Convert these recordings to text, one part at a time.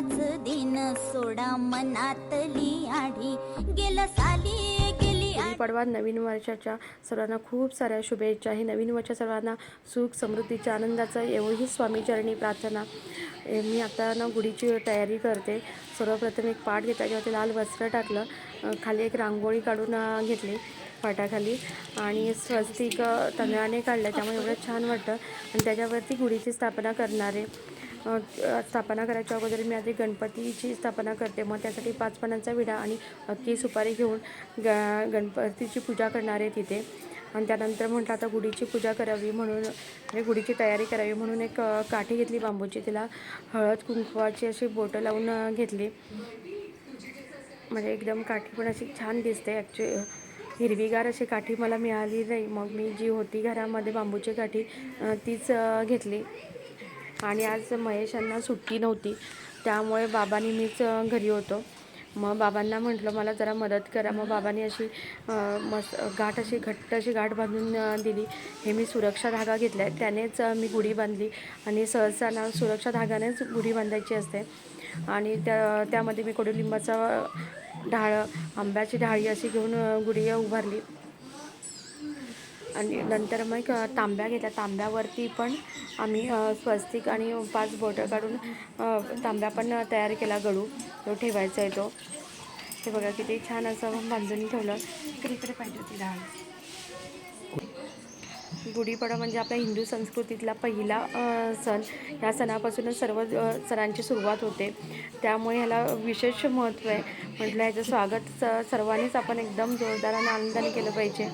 नाच दिन सोडा मनातली आढी गेलं साली गेली गुढीपाडवा नवीन वर्षाच्या सर्वांना खूप साऱ्या शुभेच्छा. हे नवीन वर्ष सर्वांना सुख समृद्धीच्या आनंदाचं ही स्वामीचरणी प्रार्थना. मी आता ना गुढीची तयारी करते. सर्वप्रथम एक पाट घेतला त्याच्यावरती लाल वस्त्र टाकलं. खाली एक रांगोळी काढून घेतली पाटाखाली आणि स्वस्तिक तांदळाने काढलं. त्यामुळे एवढं छान वाटतं. आणि त्याच्यावरती गुढीची स्थापना करणारे स्थापना करायच्या अगोदर मी आधी गणपतीची स्थापना करते. मग त्यासाठी पाच पानांचा विडा आणि अख्खी सुपारी घेऊन ग गणपतीची पूजा करणार आहे तिथे. आणि त्यानंतर म्हटलं आता गुढीची पूजा करावी म्हणून म्हणजे गुढीची तयारी करावी म्हणून एक काठी घेतली बांबूची. तिला हळद कुंकवाची अशी बोटं लावून घेतली. म्हणजे एकदम काठी पण अशी छान दिसते. ॲक्च्युली हिरवीगार अशी काठी मला मिळाली नाही. मग मी जी होती घरामध्ये बांबूची काठी तीच घेतली. आणि आज महेशांना सुट्टी नव्हती. त्यामुळे बाबांनी मीच घरी होतो. मग बाबांना म्हटलं मला जरा मदत करा. मग बाबांनी अशी मस्त गाठ अशी घट्ट अशी गाठ बांधून दिली. हे मी सुरक्षा धागा घेतला आहे त्यानेच मी गुढी बांधली. आणि सहसा ना सुरक्षा धागानेच गुढी बांधायची असते. आणि त्या त्यामध्ये मी कडुलिंबाचा ढाळ आंब्याची ढाळी अशी घेऊन गुढी उभारली. आणि नंतर मग तांब्या घेतल्या. तांब्यावरती पण आम्ही स्वस्तिक आणि पाच बोटं काढून तांब्या पण तयार केला गडू तो ठेवायचा आहे तो. हे बघा किती छान असं बांधून ठेवलं. इकडे पाहिजे होती डाळ. गुढीपाडा म्हणजे आपल्या हिंदू संस्कृतीतला पहिला सण. ह्या सणापासूनच सर्व सणांची सुरुवात होते. त्यामुळे ह्याला विशेष महत्त्व आहे. म्हटलं ह्याचं स्वागत स सर्वांनीच आपण एकदम जोरदार आणि आनंदाने केलं पाहिजे.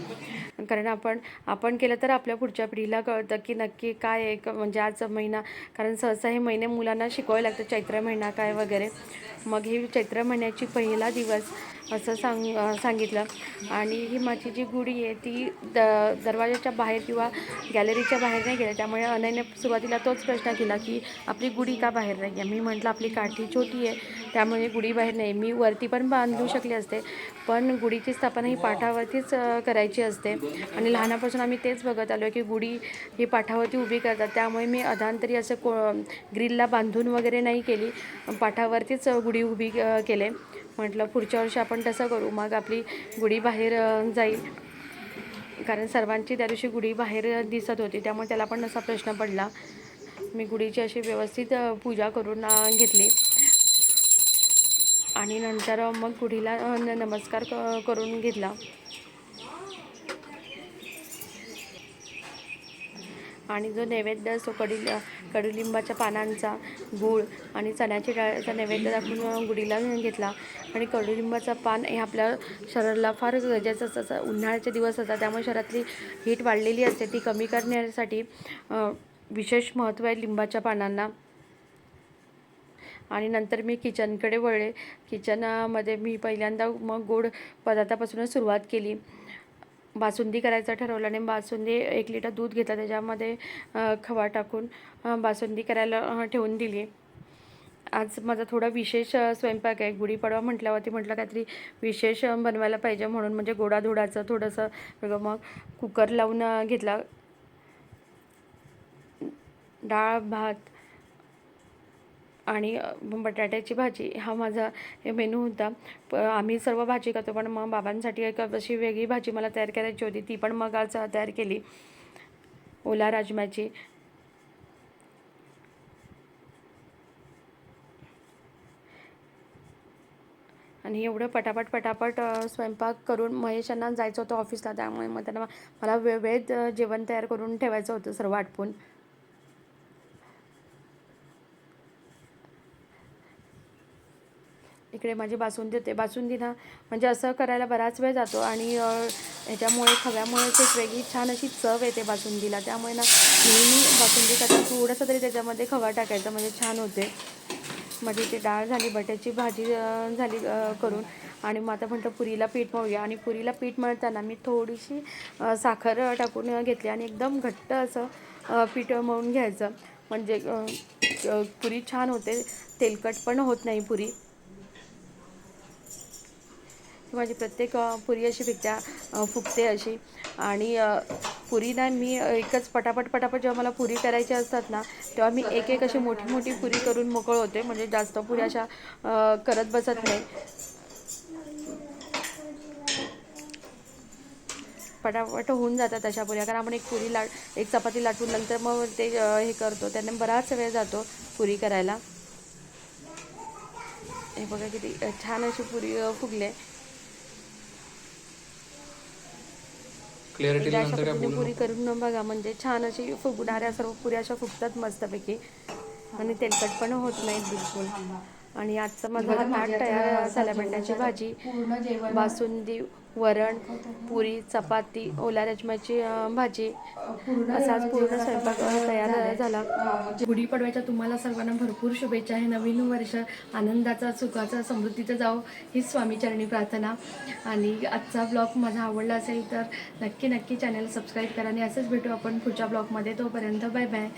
कारण आपण आपण केलं तर आपल्या पुढच्या पिढीला कळतं की नक्की काय आहे म्हणजे आज महिना कारण सहसा हे महिने मुलांना शिकवावे लागतं चैत्र महिना काय वगैरे. मग ही चैत्र महिन्याची पहिला दिवस असं सांग सांगितलं. आणि ही माझी जी गुढी आहे ती द दरवाजाच्या बाहेर किंवा गॅलरीच्या बाहेर नाही गेल्या त्यामुळे अनयने सुरुवातीला तोच प्रश्न केला की आपली गुढी का बाहेर नाही आहे? मी म्हटलं आपली काठी छोटी आहे. त्यामुळे गुढी बाहेर नाही. मी वरती पण बांधू शकले असते. पण गुढीची स्थापना ही पाठावरतीच करायची असते. आणि लहानापासून आम्ही तेच बघत आलो की गुढी ही पाठावरती उभी करतात. त्यामुळे मी अधांतरी असं को ग्रिलला बांधून वगैरे नाही केली. पाठावरतीच गुढी उभी केले. म्हटलं पुढच्या वर्षी आपण तसं करू. मग आपली गुढी बाहेर जाईल. कारण सर्वांची त्या दिवशी गुढी बाहेर दिसत होती त्यामुळे त्याला पण असा प्रश्न पडला. मी गुढीची अशी व्यवस्थित पूजा करून घेतली. आणि नंतर मग गुढीला नमस्कार क करून घेतला. आणि जो नैवेद्य असतो कडी कडुलिंबाच्या पानांचा गूळ आणि चण्याची डाळचा नैवेद्य दाखवून गुढीला घेतला. आणि कडुलिंबाचं पान हे आपल्या शरीराला फार गरजेचं असतं. असं उन्हाळ्याचे दिवस असतात त्यामुळे शरीरातली हीट वाढलेली असते. ती कमी करण्यासाठी विशेष महत्त्व आहे लिंबाच्या पानांना. आणि नंतर मी किचनकडे वळले. किचनमध्ये मी पहिल्यांदा मग गोड पदार्थापासूनच सुरुवात केली. बासुंदी करायचं ठरवलं आणि बासुंदी एक लिटर दूध घेतलं त्याच्यामध्ये खवा टाकून बासुंदी करायला ठेवून दिली. आज माझा थोडा विशेष स्वयंपाक आहे. गुढीपाडवा म्हटल्यावरती म्हटलं काहीतरी विशेष बनवायला पाहिजे म्हणून म्हणजे गोडाधोडाचं थोडंसं वेगळं मग कुकर लावून घेतला. डाळ भात आणि बटाट्याची भाजी हा माझा हे मेनू होता. प आम्ही सर्व भाजी करतो पण मग बाबांसाठी एक अशी वेगळी भाजी मला तयार करायची होती. ती पण मग आज तयार केली. ओला राजमाची आणि एवढं पटापट पटापट स्वयंपाक करून महेशांना जायचं होतं ऑफिसला. त्यामुळे मग त्यांना मला वेळेत जेवण तयार करून ठेवायचं होतं सर्व आटपून. इकडे माझी बासुंदी होते बासुंदी ना म्हणजे असं करायला बराच वेळ जातो आणि ह्याच्यामुळे खव्यामुळेच एक वेगळी छान अशी चव येते बासुंदीला. त्यामुळे ना नेहमी बासुंदी करताना थोडंसं तरी त्याच्यामध्ये खवा टाकायचा म्हणजे छान होते. माझी इथे डाळ झाली बट्याची भाजी झाली करून आणि मग आता म्हणतो पुरीला पीठ मळूया. आणि पुरीला पीठ मळताना मी थोडीशी साखर टाकून घेतली आणि एकदम घट्ट असं पीठ मळून घ्यायचं. म्हणजे पुरी छान होते. तेलकट पण होत नाही पुरी. माझी प्रत्येक पुरी अशी फिकत्या फुगते अशी. आणि पुरीला पुरी ना मी एकच पटापट पटापट जेव्हा मला पुरी करायची असतात ना तेव्हा मी एक एक अशी मोठी मोठी पुरी करून मोकळ होते. म्हणजे जास्त पुरी अशा करत बसत नाही. पटापट होऊन जातात अशा पुऱ्या. कारण आपण एक पुरी लाट एक चपाती लाटून नंतर मग ते हे करतो. त्याने बराच वेळ जातो पुरी करायला. हे बघा किती छान अशी पुरी फुगले. नंतर काय पद्धतीने बोलू पुरी करून बघा. म्हणजे छान अशी फुगणाऱ्या सर्व पुऱ्या अशा फुगतात मस्तपैकी. आणि तेलकट पण होत नाहीत बिलकुल. आणि आजचा माझा हा ताट तयार झाला भेंड्याची भाजी बासुंदी वरण पुरी चपाती ओल्या रजम्याची अं, भाजी. असा आज पूर्ण स्वयंपाक तयार झाला. गुढीपाडव्याच्या तुम्हाला सर्वांना भरपूर शुभेच्छा आहे. नवीन वर्ष आनंदाचा सुखाचा समृद्धीचं जावं हीच स्वामीचरणी प्रार्थना. आणि आजचा ब्लॉग माझा आवडला असेल तर नक्की नक्की चॅनल सबस्क्राईब करा आणि असंच भेटू आपण पुढच्या ब्लॉगमध्ये तोपर्यंत बाय बाय